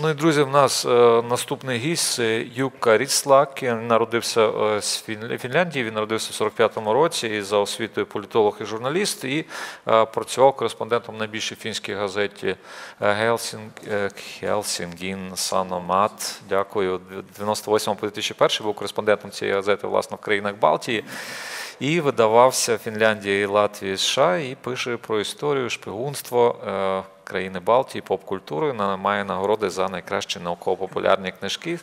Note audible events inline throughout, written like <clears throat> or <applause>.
Ну і друзі, в нас е, наступний гість це Юка Ріслак. Він народився е, з Фін- Фінляндії. Він народився в 45-му році і за освітою політолог і журналіст. І е, працював кореспондентом найбільшій фінській газеті Хелсінгін Саномат. Дякую. В 98 по 2001 був кореспондентом цієї газети, власне, в країнах Балтії. І видавався в Фінляндії, Латвії, США і пише про історію, шпигунство е, країни Балтії, поп-культури. На- Має нагороди за найкращі науково-популярні книжки.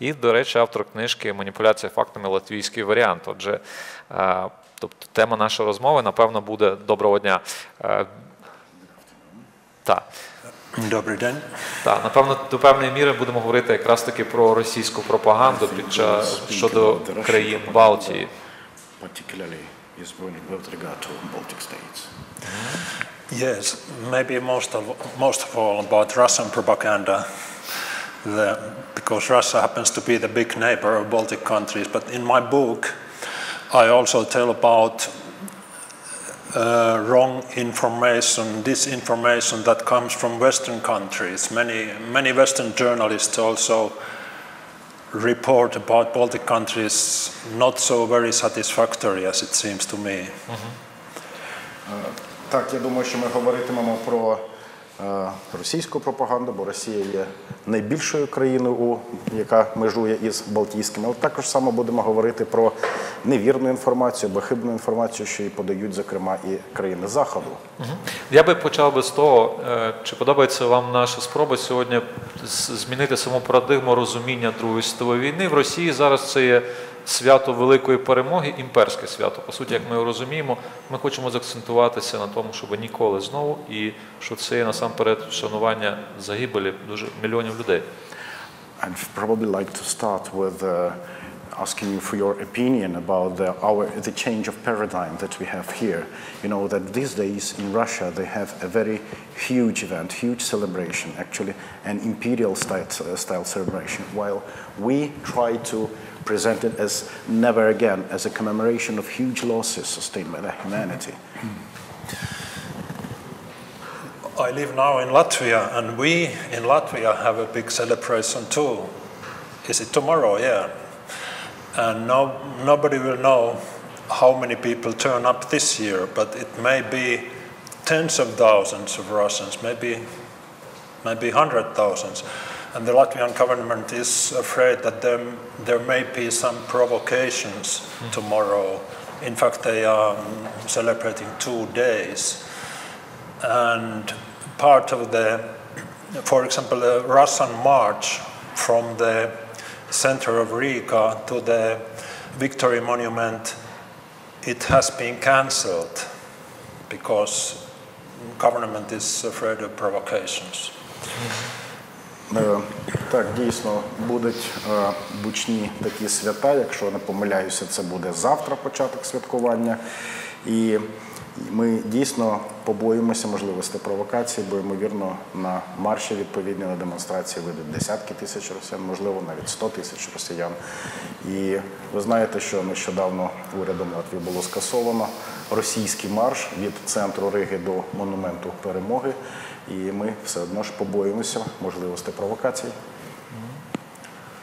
І, до речі, автор книжки Маніпуляція фактами латвійський варіант. Отже, е, тобто тема нашої розмови, напевно, буде доброго дня. Е, Так. Добрий день. Так, напевно, до певної міри будемо говорити якраз таки про російську пропаганду під час щодо країн Балтії. Particularly is it with regard to Baltic states. Yes, maybe most of, most of all about Russian propaganda, the, because Russia happens to be the big neighbor of Baltic countries. But in my book, I also tell about uh, wrong information, disinformation that comes from Western countries. Many, many Western journalists also report about Baltic countries not so very satisfactory as it seems to me. Так, я думаю, що ми говоритимемо про е, російську пропаганду, бо Росія є найбільшою країною, яка межує із Балтійськими. Але також само будемо говорити про невірну інформацію або хибну інформацію, що і подають, зокрема, і країни Заходу. Я би почав би з того, е, чи подобається вам наша спроба сьогодні змінити саму парадигму розуміння Другої світової війни. В Росії зараз це є свято великої перемоги, імперське свято. По суті, як ми розуміємо, ми хочемо заакцентуватися на тому, щоб ніколи знову, і що це є насамперед вшанування загибелі дуже мільйонів людей. I'd probably like to start with uh, asking you for your opinion about the, our, the change of paradigm that we have here. You know that these days in Russia they have a very huge event, huge celebration, actually an imperial style, style celebration, while we try to present it as never again, as a commemoration of huge losses sustained by the humanity. I live now in Latvia, and we in Latvia have a big celebration too. Is it tomorrow? Yeah. And no, nobody will know how many people turn up this year, but it may be tens of thousands of Russians, maybe, maybe hundred thousands. And the Latvian government is afraid that there, there may be some provocations tomorrow. In fact, they are mm, celebrating two days and part of the, for example, the Russian march from the center of Riga to the Victory Monument, it has been cancelled because government is afraid of provocations. Е, Так, дійсно будуть е, бучні такі свята. Якщо не помиляюся, це буде завтра початок святкування. І ми дійсно побоїмося можливості провокації, бо ймовірно на марші відповідні на демонстрації вийдуть десятки тисяч росіян, можливо, навіть 100 тисяч росіян. І ви знаєте, що нещодавно урядом Латвії було скасовано російський марш від центру Риги до монументу перемоги. І ми все одно ж побоїмося можливості провокацій.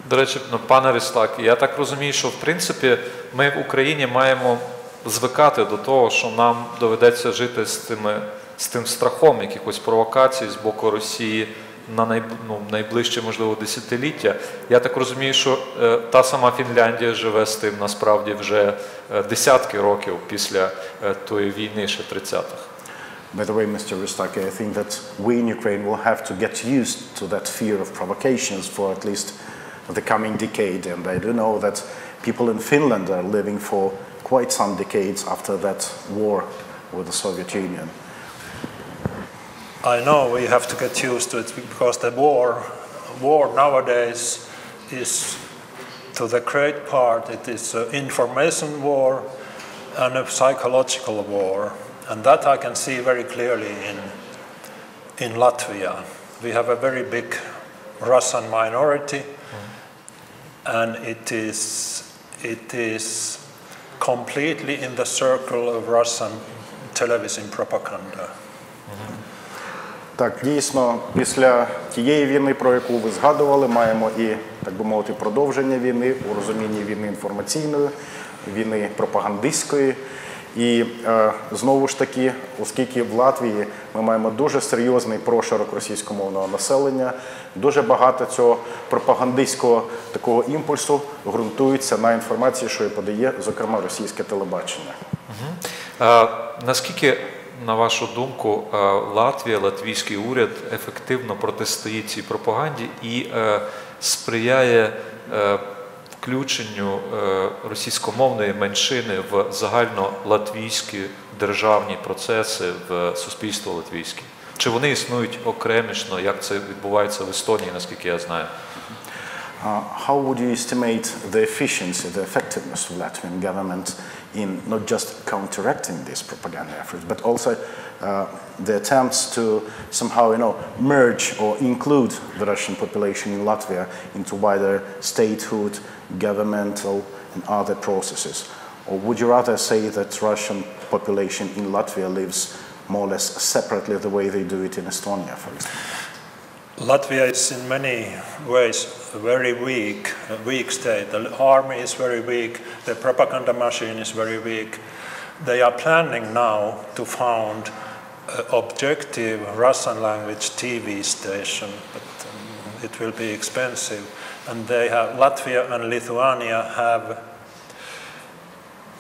До речі, ну, пане Ріслак, я так розумію, що в принципі ми в Україні маємо звикати до того, що нам доведеться жити з тими з тим страхом якихось провокацій з боку Росії на най, ну, найближче, можливо, десятиліття. Я так розумію, що е, та сама Фінляндія живе з тим насправді вже е, десятки років після е, тої війни, ще 30-х. By the way, Mr. Rustaki, I think that we in Ukraine will have to get used to that fear of provocations for at least the coming decade. And I do know that people in Finland are living for quite some decades after that war with the Soviet Union. I know we have to get used to it because the war, war nowadays is, to the great part, it is an information war and a psychological war, and that I can see very clearly in in Latvia. We have a very big Russian minority, and it is it is completely in the circle of Russian television propaganda. Mm-hmm. Так, дійсно, після тієї війни, про яку ви згадували, маємо і, так би мовити, продовження війни у розумінні війни інформаційної, війни пропагандистської. І е, знову ж таки, оскільки в Латвії ми маємо дуже серйозний прошарок російськомовного населення, дуже багато цього пропагандистського такого імпульсу ґрунтується на інформації, що і подає, зокрема, російське телебачення. Е, Наскільки, на вашу думку, е, Латвія, латвійський уряд ефективно протистоїть цій пропаганді і е, сприяє е, включенню російськомовної меншини в загальнолатвійські державні процеси в суспільство латвійське? Чи вони існують окремішно, як це відбувається в Естонії, наскільки я знаю? Uh, how would you estimate the efficiency, the effectiveness of Latvian government in not just counteracting these propaganda efforts, but also uh, the attempts to somehow, you know, merge or include the Russian population in Latvia into wider statehood, governmental, and other processes? Or would you rather say that Russian population in Latvia lives more or less separately the way they do it in Estonia, for example? Latvia is in many ways a very weak, a weak state. The army is very weak, the propaganda machine is very weak. They are planning now to found an objective Russian language TV station, but um, it will be expensive. And they have, Latvia and Lithuania have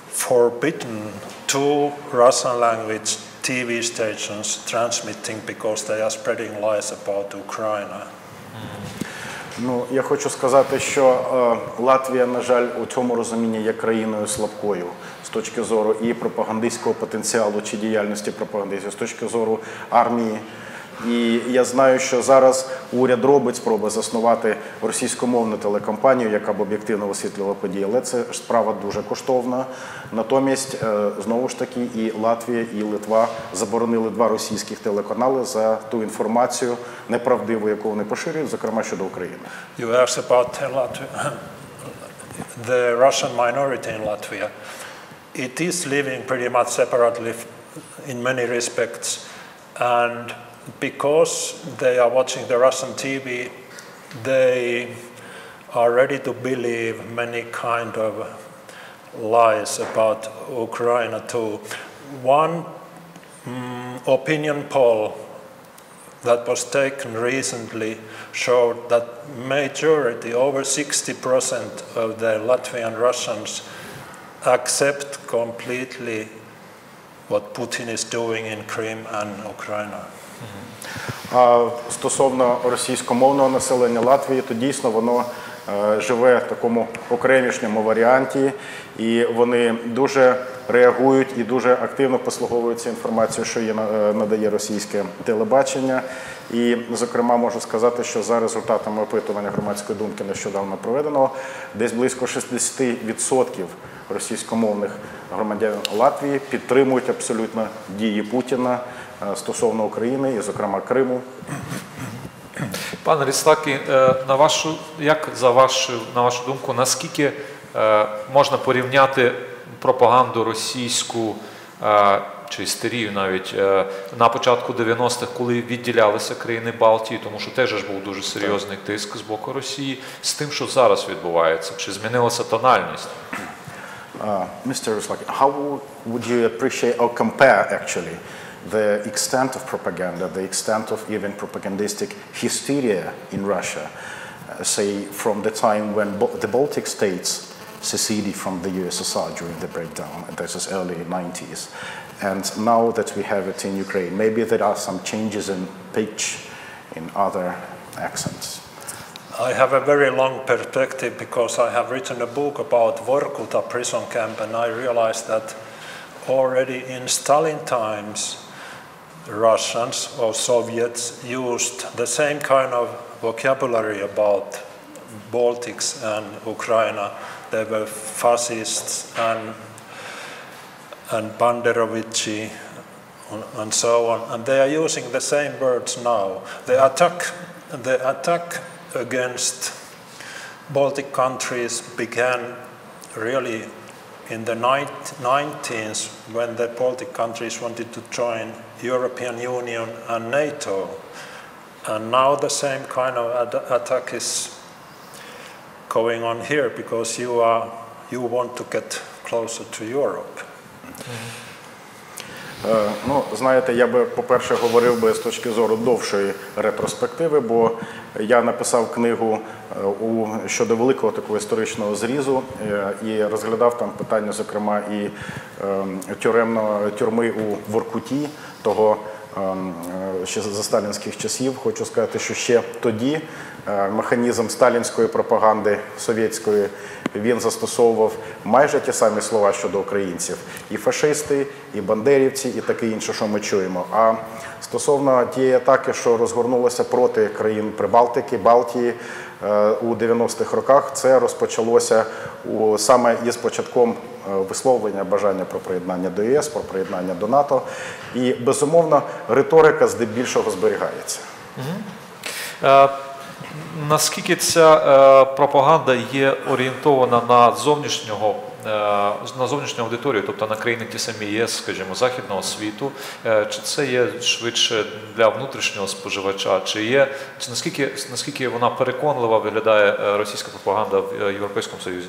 forbidden two Russian language TV stations transmitting because they are spreading lies about Ukraine. Ну, я хочу сказати, що е, Латвія, на жаль, у цьому розумінні є країною слабкою з точки зору і пропагандистського потенціалу чи діяльності пропагандистів, з точки зору армії. І я знаю, що зараз уряд робить спроби заснувати російськомовну телекомпанію, яка б об'єктивно висвітлювала події, але це справа дуже коштовна. Натомість, е, знову ж таки, і Латвія, і Литва заборонили два російських телеканали за ту інформацію неправдиву, яку вони поширюють, зокрема щодо України. You asked about Latvia, <coughs> the Russian minority in Latvia. It is living pretty much separately in many respects, and because they are watching the Russian TV, they are ready to believe many kind of lies about Ukraine too. One mm, opinion poll that was taken recently showed that majority, over 60% of the Latvian Russians accept completely what Putin is doing in Crimea and Ukraine. Стосовно російськомовного населення Латвії, то дійсно воно е, живе в такому окремішньому варіанті, і вони дуже реагують і дуже активно послуговуються інформацією, що на- е, надає російське телебачення. І, зокрема, можу сказати, що за результатами опитування громадської думки нещодавно проведеного, десь близько 60% російськомовних громадян Латвії підтримують абсолютно дії Путіна стосовно України і, зокрема, Криму. Пане Ріслакі, е, на вашу як за вашу на вашу думку, наскільки е, можна порівняти пропаганду російську е, чи істерію навіть е, на початку 90-х, коли відділялися країни Балтії, тому що теж ж був дуже серйозний тиск з боку Росії, з тим, що зараз відбувається, чи змінилася тональність? Uh, Mr. How would you appreciate or compare actually the extent of propaganda, the extent of even propagandistic hysteria in Russia, uh, say from the time when Bo- the Baltic states seceded from the USSR during the breakdown, and this is early 90s, and now that we have it in Ukraine, maybe there are some changes in pitch, in other accents. I have a very long perspective because I have written a book about Vorkuta prison camp, and I realized that already in Stalin times, Russians or Soviets used the same kind of vocabulary about Baltics and Ukraine. They were fascists and and Banderovici and- and so on, and they are using the same words now. The attack, the attack against Baltic countries began really in the night- 19th when the Baltic countries wanted to join European Union and NATO. And now the same kind of attack is going on here because you are you want to get closer to Europe. Е, Ну, знаєте, я би, по-перше, говорив би з точки зору довшої ретроспективи, бо я написав книгу е, у щодо великого такого історичного зрізу е, і розглядав там питання, зокрема, і ем, тюремно тюрми у Воркуті, того е, ще за сталінських часів. Хочу сказати, що ще тоді е, механізм сталінської пропаганди совєтської він застосовував майже ті самі слова щодо українців: і фашисти, і бандерівці, і таке інше, що ми чуємо. А стосовно тієї атаки, що розгорнулася проти країн Прибалтики, Балтії е, у 90-х роках, це розпочалося саме із початком е, висловлення бажання про приєднання до ЄС, про приєднання до НАТО. І безумовно риторика здебільшого зберігається. Е, Наскільки ця е, пропаганда є орієнтована на зовнішнього е, на зовнішню аудиторію, тобто на країни ті самі ЄС, скажімо, західного світу, е, чи це є швидше для внутрішнього споживача, чи є чи наскільки наскільки вона переконлива виглядає російська пропаганда в Європейському Союзі?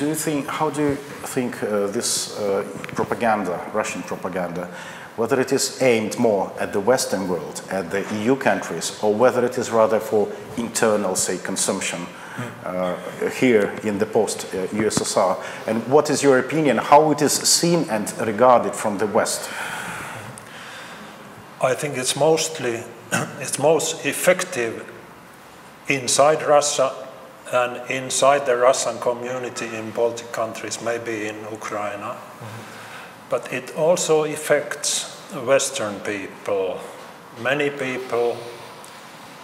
Do you think, how do you think uh, this uh, propaganda, Russian propaganda, whether it is aimed more at the Western world, at the EU countries, or whether it is rather for internal, say, consumption uh, here in the post-USSR? and what is your opinion, how it is seen and regarded from the West? I think it's mostly <clears throat> it's most effective inside Russia and inside the Russian community in Baltic countries, maybe in Ukraine. But it also affects Western people. Many people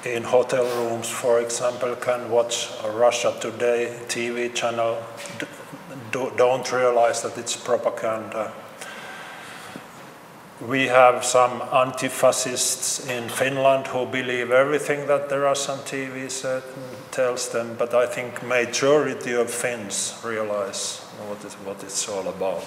in hotel rooms, for example, can watch Russia Today TV channel, do, don't realize that it's propaganda. We have some anti-fascists in Finland who believe everything that the Russian TV set, tells them, but I think majority of Finns realize what, is, what it's all about.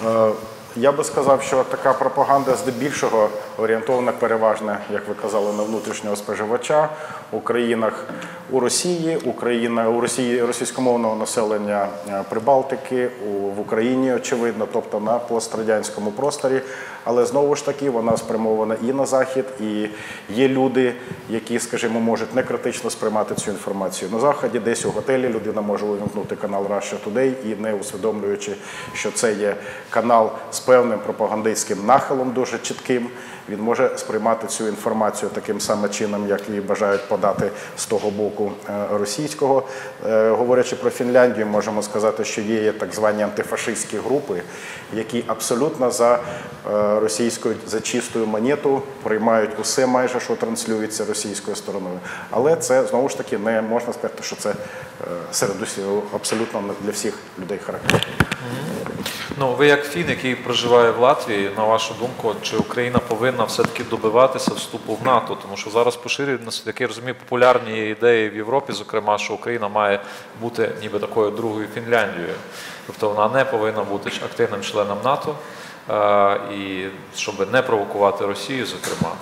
Uh, Я би сказав, що така пропаганда здебільшого орієнтована переважно, як ви казали, на внутрішнього споживача у країнах у Росії, Україна у Росії російськомовного населення е, Прибалтики, у, в Україні, очевидно, тобто на пострадянському просторі. Але знову ж таки вона спрямована і на захід, і є люди, які, скажімо, можуть не критично сприймати цю інформацію. На заході, десь у готелі людина може увімкнути канал Russia Today і не усвідомлюючи, що це є канал з певним пропагандистським нахилом, дуже чітким. Він може сприймати цю інформацію таким самим чином, як і бажають подати з того боку е, російського. Е, Говорячи про Фінляндію, можемо сказати, що є так звані антифашистські групи, які абсолютно за е, російською за чистою монету приймають усе майже, що транслюється російською стороною. Але це знову ж таки не можна сказати, що це серед усіх абсолютно для всіх людей характер. Ну, ви як фін, який проживає в Латвії, на вашу думку, чи Україна повинна все-таки добиватися вступу в НАТО? Тому що зараз поширюють, як я розумію, популярні ідеї в Європі, зокрема, що Україна має бути ніби такою другою Фінляндією. Тобто вона не повинна бути активним членом НАТО, е, і щоб не провокувати Росію, зокрема.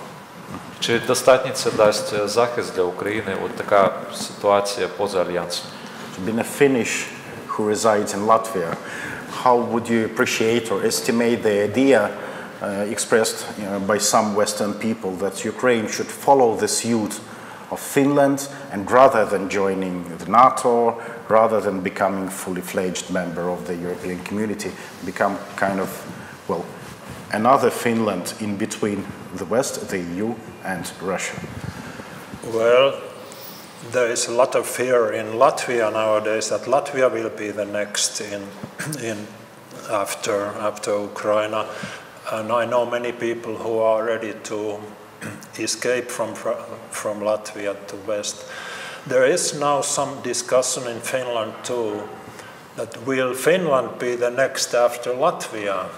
Чи достатньо це дасть захист для України? От така ситуація поза альянсом? Being a Finnish who resides in Latvia, how would you appreciate or estimate the idea uh, expressed you know, by some Western people that Ukraine should follow the suit of Finland and rather than joining the NATO, rather than becoming fully fledged member of the European community, become kind of, well, another Finland in between the West, the EU, and Russia? Well, there is a lot of fear in Latvia nowadays that Latvia will be the next in, in after after Ukraine, and I know many people who are ready to escape from from Latvia to West. There is now some discussion in Finland too that will Finland be the next after Latvia,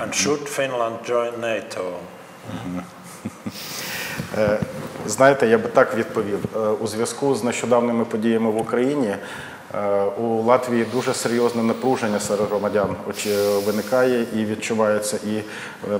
and should Finland join NATO? Знаєте, я би так відповів. Е, У зв'язку з нещодавними подіями в Україні Е, У Латвії дуже серйозне напруження серед громадян оч- виникає і відчувається. І е,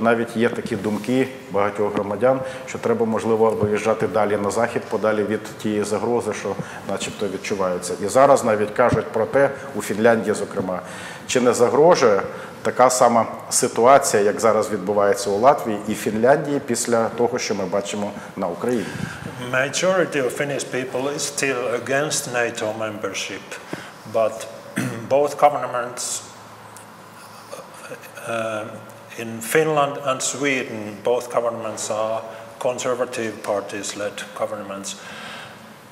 навіть є такі думки багатьох громадян, що треба можливо виїжджати далі на захід, подалі від тієї загрози, що начебто відчувається. І зараз навіть кажуть про те, у Фінляндії, зокрема, чи не загрожує така сама ситуація, як зараз відбувається у Латвії і Фінляндії після того, що ми бачимо на Україні. Majority of Finnish people is still against NATO membership, but <clears throat> both governments uh, in Finland and Sweden, both governments are conservative parties-led governments,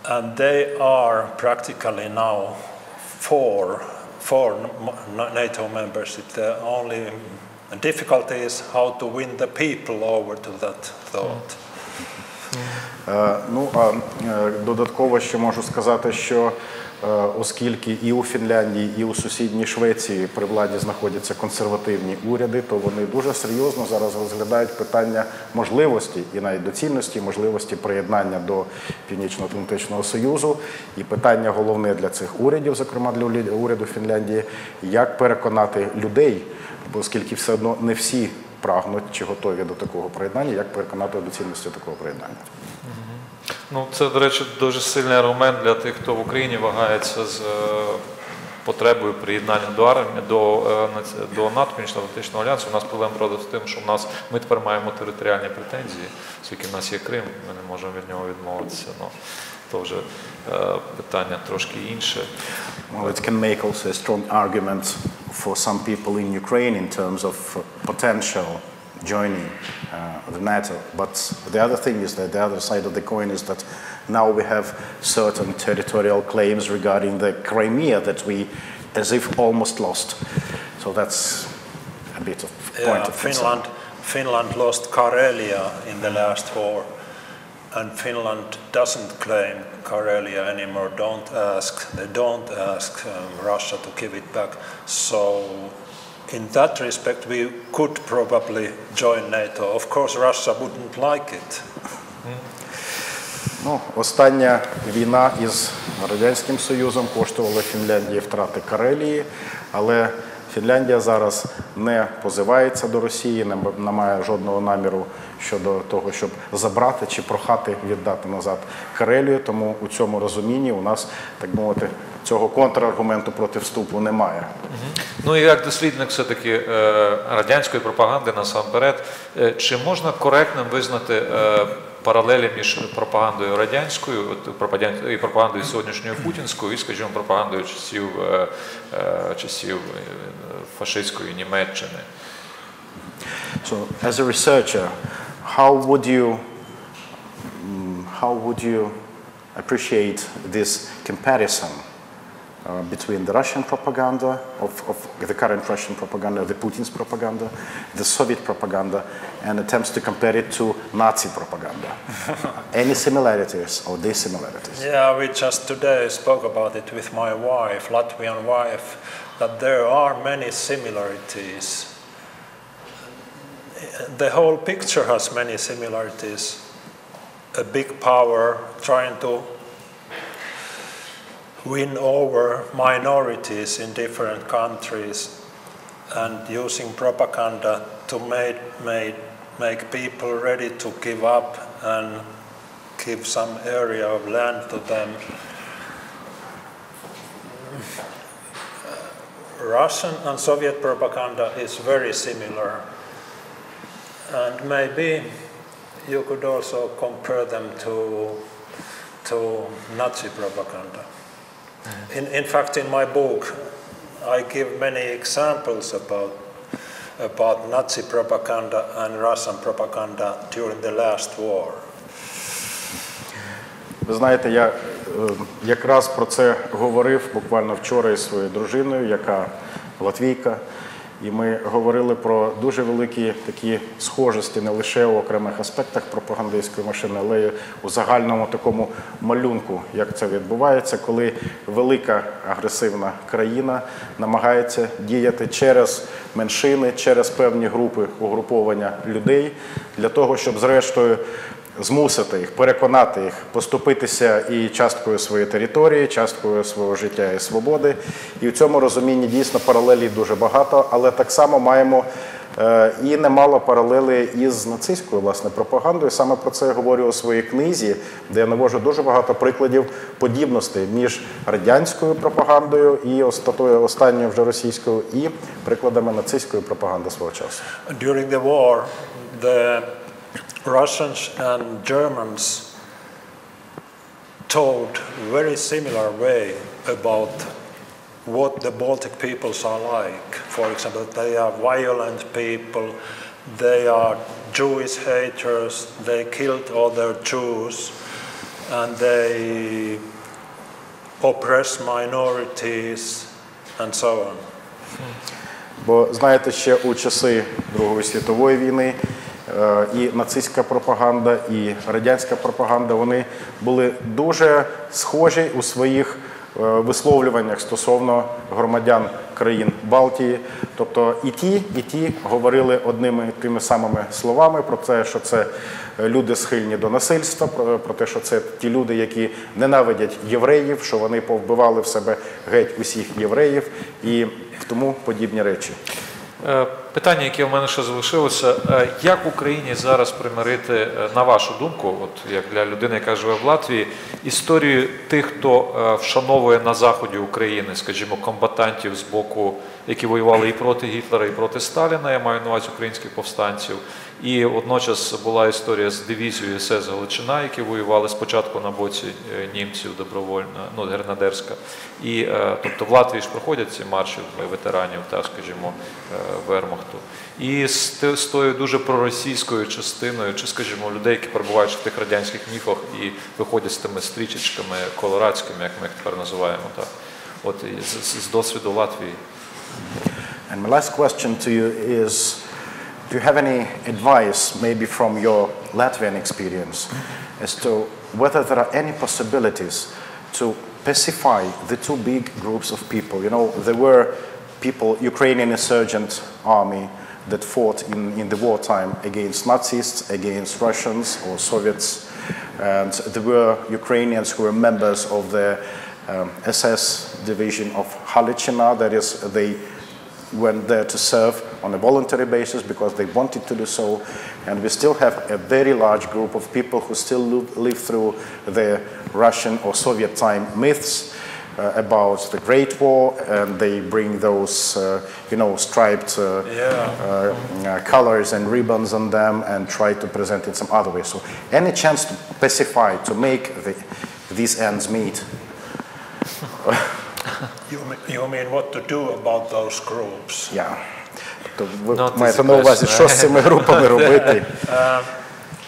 and they are practically now for for NATO membership. The only difficulty is how to win the people over to that thought. Ну а е, додатково ще можу сказати, що е, оскільки і у Фінляндії, і у сусідній Швеції при владі знаходяться консервативні уряди, то вони дуже серйозно зараз розглядають питання можливості і навіть доцільності можливості приєднання до Північно-Атлантичного Союзу. І питання головне для цих урядів, зокрема для уряду Фінляндії, як переконати людей, оскільки все одно не всі прагнуть чи готові до такого приєднання, як переконати в доцільності такого приєднання. Ну, це, до речі, дуже сильний аргумент для тих, хто в Україні вагається з е, потребою приєднання до армії до, е, до НАТО, Північно-Атлантичного альянсу. У нас проблема правда в тим, що в нас ми тепер маємо територіальні претензії, оскільки в нас є Крим, ми не можемо від нього відмовитися. Ну, то вже е, питання трошки інше. Well, it can make also a strong argument for some people in Ukraine in terms of uh, potential joining uh, the NATO. But the other thing is that the other side of the coin is that now we have certain territorial claims regarding the Crimea that we, as if, almost lost. So that's a bit of point Yeah, of concern. Finland, Finland lost Karelia in the last war, And Finland doesn't claim Karelia anymore. Don't ask, they don't ask um, Russia to give it back. So, in that respect, we could probably join NATO. Of course, Russia wouldn't like it. Ну, остання війна із Радянським Союзом коштувала Фінляндії втрати Карелії, але Фінляндія зараз не позивається до Росії, не має жодного наміру щодо того, щоб забрати чи прохати віддати назад Карелію. Тому у цьому розумінні у нас, так мовити, цього контраргументу проти вступу немає. Ну і як дослідник все-таки е, радянської пропаганди насамперед, е, чи можна коректним визнати е, паралелі між пропагандою радянською і пропагандою сьогоднішньою путінською і, скажімо, пропагандою часів, часів фашистської Німеччини? So, as a researcher, how would you mm, how would you appreciate this comparison uh, between the Russian propaganda of, of the current Russian propaganda, the Putin's propaganda, the Soviet propaganda, and attempts to compare it to Nazi propaganda? <laughs> Any similarities or dissimilarities? Yeah, we just today spoke about it with my wife, Latvian wife, that there are many similarities. The whole picture has many similarities. A big power trying to win over minorities in different countries and using propaganda to make, make, make people ready to give up and give some area of land to them. Russian and Soviet propaganda is very similar. And maybe you could also compare them to, to Nazi propaganda. In, in fact, in my book, I give many examples about, about Nazi propaganda and Russian propaganda during the last war. Ви знаєте, я е, якраз про це говорив буквально вчора із своєю дружиною, яка латвійка. І ми говорили про дуже великі такі схожості не лише у окремих аспектах пропагандистської машини, але й у загальному такому малюнку, як це відбувається, коли велика агресивна країна намагається діяти через меншини, через певні групи угруповання людей для того, щоб зрештою змусити їх, переконати їх поступитися і часткою своєї території, часткою свого життя і свободи. І в цьому розумінні дійсно паралелі дуже багато, але так само маємо е, і немало паралелей із нацистською власне пропагандою. Саме про це я говорю у своїй книзі, де я навожу дуже багато прикладів подібностей між радянською пропагандою і остатою останньою вже російською, і прикладами нацистської пропаганди свого часу. During the war, the Russians and Germans told very similar way about what the Baltic peoples are like. For example, they are violent people, they are Jewish haters, they killed other Jews, and they oppress minorities, and so on. Бо знаєте, ще у часи Другої світової війни е, і нацистська пропаганда, і радянська пропаганда вони були дуже схожі у своїх е, висловлюваннях стосовно громадян країн Балтії. Тобто і ті, і ті говорили одними тими самими словами про те, що це люди схильні до насильства, про те, що це ті люди, які ненавидять євреїв, що вони повбивали в себе геть усіх євреїв і тому подібні речі. Е, Питання, яке в мене ще залишилося, е, як Україні зараз примирити, е, на вашу думку, от як для людини, яка живе в Латвії, історію тих, хто вшановує на заході України, скажімо, комбатантів з боку, які воювали і проти Гітлера, і проти Сталіна, я маю на увазі українських повстанців. І водночас була історія з дивізією СС Галичина, які воювали спочатку на боці е, німців добровольно, ну гренадерська. І е, тобто в Латвії ж проходять ці марші ветеранів, та скажімо, е, Вермахту. І з, тою дуже проросійською частиною, чи скажімо, людей, які перебувають в тих радянських міфах і виходять з тими стрічечками колорадськими, як ми їх тепер називаємо, так. От з- з досвіду Латвії. And my last question to you is do you have any advice, maybe from your Latvian experience, as to whether there are any possibilities to pacify the two big groups of people? You know, there were people, Ukrainian insurgent army that fought in, in the wartime against Nazis, against Russians or Soviets, and there were Ukrainians who were members of the um, SS division of Halichina, that is, they went there to serve on a voluntary basis because they wanted to do so. And we still have a very large group of people who still live, live through the Russian or Soviet time myths uh, about the Great War, and they bring those, uh, you know, striped uh, Yeah. uh, uh, colors and ribbons on them and try to present it some other way. So, any chance to pacify, to make the, these ends meet? <laughs> You mean, you mean what to do about those groups? Yeah. Тобто ви Not маєте easy на увазі, question. що з цими групами робити?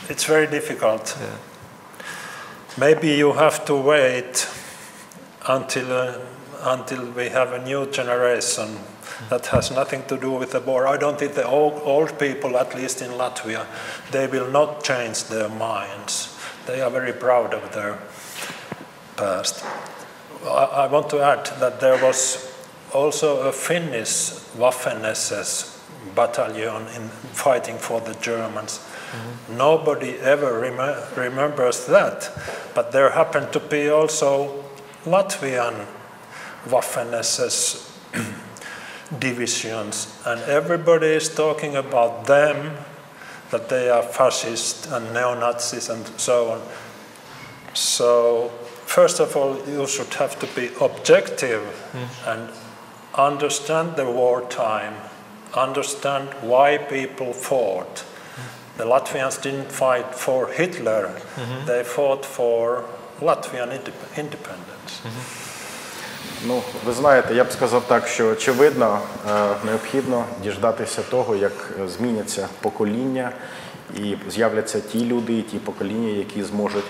It's very difficult. Maybe you have to wait until, uh, until we have a new generation that has nothing to do with the war. I don't think the old, old people, at least in Latvia, they will not change their minds. They are very proud of their past. I, I want to add that there was also a Finnish Waffen-SS battalion in fighting for the Germans. Mm-hmm. Nobody ever rem- remembers that, but there happened to be also Latvian Waffen-SS <clears throat> divisions, and everybody is talking about them, that they are fascist and neo-Nazis and so on. So, first of all, you should have to be objective mm. and understand the wartime, understand why people fought. Mm. The Latvians didn't fight for Hitler, -hmm. they fought for Latvian indep- independence. Ну, ви знаєте, я б сказав так, що очевидно е, необхідно діждатися того, як е, зміняться покоління і з'являться ті люди, і ті покоління, які зможуть,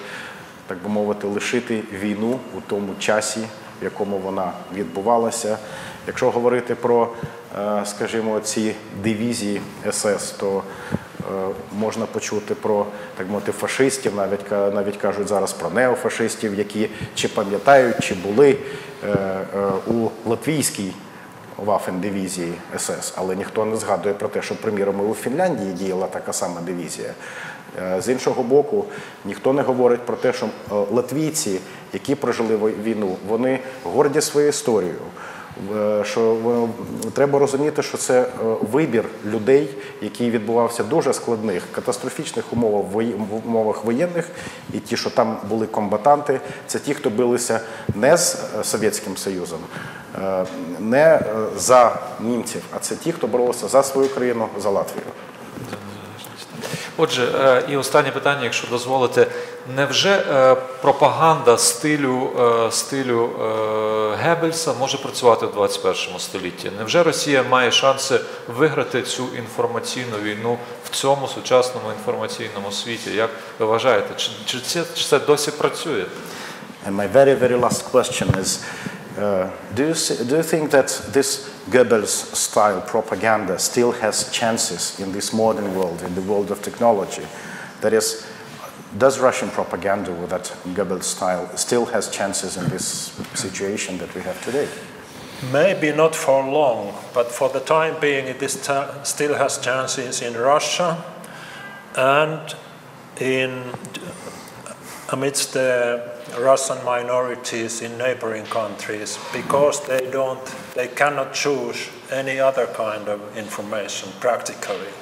так би мовити, лишити війну у тому часі, в якому вона відбувалася. Якщо говорити про, е, скажімо, ці дивізії СС, то е, можна почути про так мовити фашистів, навіть навіть кажуть зараз про неофашистів, які чи пам'ятають, чи були е, у латвійській Waffen дивізії СС, але ніхто не згадує про те, що, приміром, і у Фінляндії діяла така сама дивізія. Е, З іншого боку, ніхто не говорить про те, що е, латвійці, які прожили війну, вони горді своєю історією. Е, Що треба розуміти, що це вибір людей, який відбувався дуже складних катастрофічних умовах в умовах воєнних, і ті, що там були комбатанти, це ті, хто билися не з Совєтським Союзом, не за німців, а це ті, хто боролися за свою країну, за Латвію. Отже, е, і останнє питання, якщо дозволите, невже е, пропаганда стилю, е, стилю Геббельса може працювати в 21 столітті? Невже Росія має шанси виграти цю інформаційну війну в цьому сучасному інформаційному світі? Як ви вважаєте, чи, чи, це, чи це досі працює? And my very, very last question is uh, do, you do you think that this Goebbels style propaganda still has chances in this modern world, in the world of technology? That is, does Russian propaganda with that Goebbels style still has chances in this situation that we have today? Maybe not for long, but for the time being, it still has chances in Russia and in amidst the Russian minorities in neighboring countries because they don't, they cannot choose any other kind of information practically.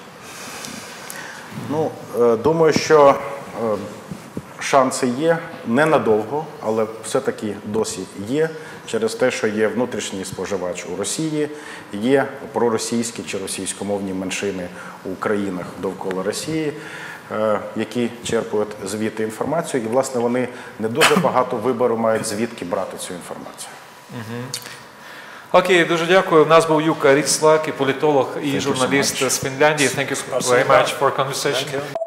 Ну, е, думаю, що е, шанси є ненадовго, але все-таки досі є через те, що є внутрішній споживач у Росії, є проросійські чи російськомовні меншини у країнах довкола Росії, які черпують звідти інформацію, і власне вони не дуже багато вибору мають звідки брати цю інформацію. Окей, дуже дякую. У нас був Юка Ріцлак, і політолог, і журналіст з Фінляндії. Thank you very much for conversation.